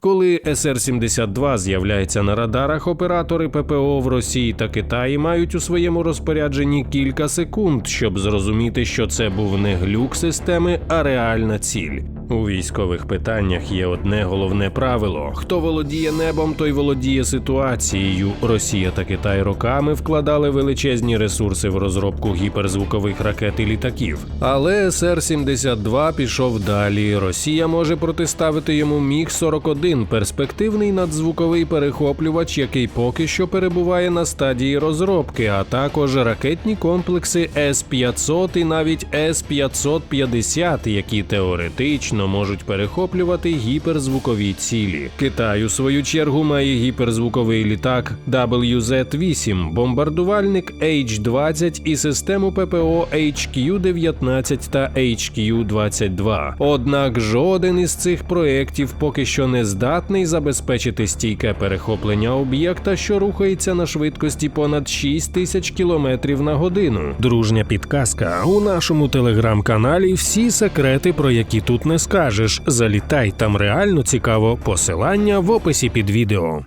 Коли СР-72 з'являється на радарах, оператори ППО в Росії та Китаї мають у своєму розпорядженні кілька секунд, щоб зрозуміти, що це був не глюк системи, а реальна ціль. У військових питаннях є одне головне правило: хто володіє небом, той володіє ситуацією. Росія та Китай роками вкладали величезні ресурси в розробку гіперзвукових ракет і літаків. Але СР-72 пішов далі. Росія може протиставити йому Міг 41 перспективний надзвуковий перехоплювач, який поки що перебуває на стадії розробки, а також ракетні комплекси С-500 і навіть С-550, які теоретично можуть перехоплювати гіперзвукові цілі. Китай у свою чергу має гіперзвуковий літак WZ-8, бомбардувальник H-20 і систему ППО HQ-19 та HQ-22. Однак жоден із цих проєктів поки що не здатний забезпечити стійке перехоплення об'єкта, що рухається на швидкості понад 6 тисяч кілометрів на годину. Дружня підказка у нашому телеграм-каналі. Всі секрети, про які тут не скажеш. Залітай там реально цікаво. Посилання в описі під відео.